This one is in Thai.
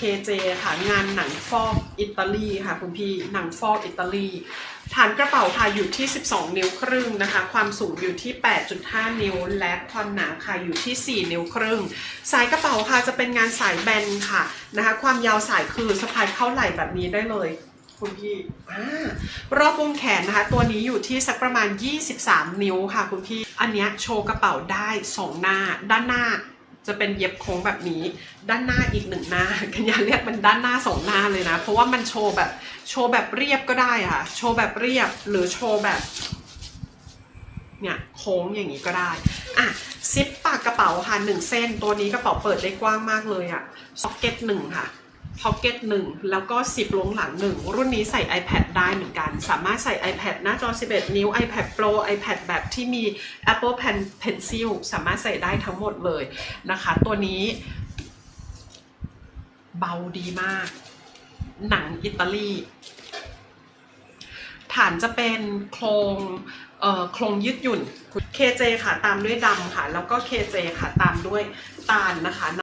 KJ ค่ะงานหนังฟอกอิตาลีค่ะคุณพี่หนังฟอกอิตาลีฐานกระเป๋าค่ะอยู่ที่ 12 นิ้วครึ่งนะคะ ความสูงอยู่ที่ 8.5 นิ้ว และความหนาค่ะอยู่ที่ 4 นิ้วครึ่ง สายกระเป๋าค่ะจะเป็นงานสายแบนค่ะนะคะ ความยาวสายคือสะพายเข้าไหล่แบบนี้ได้เลยคุณพี่อารอบวงแขนนะคะ ตัวนี้อยู่ที่สักประมาณ 23 นิ้วค่ะคุณพี่ อันเนี้ยโชว์กระเป๋าได้ 2 หน้า ด้านหน้า จะเป็นเย็บโค้งแบบนี้ ด้านหน้าอีกหนึ่งหน้ากันยาเรียกมันด้านหน้าสองหน้าเลยนะ เพราะว่ามันโชว์แบบโชว์แบบเรียบก็ได้ค่ะ โชว์แบบเรียบหรือโชว์แบบเนี่ยโค้งอย่างนี้ก็ได้อะซิปปากกระเป๋าค่ะหนึ่งเส้น ตัวนี้กระเป๋าเปิดได้กว้างมากเลยอะพ็อกเก็ตหนึ่งค่ะ พ็อกเก็ตหนึ่งแล้วก็ซิปลงหลังหนึ่งรุ่นนี้ใส่ iPad ได้เหมือนกัน สามารถใส่ iPad หน้าจอ 11 นิ้ว iPad Pro iPad แบบที่มี Apple Pen Pencil สามารถใส่ได้ทั้งหมดเลยนะคะ ตัวนี้เบาดีมาก หนังอิตาลีฐานจะเป็นโครงเออโครงยืดหยุ่น KJ ค่ะตามด้วยดำค่ะ แล้วก็ KJ ค่ะตามด้วยตาลนะคะ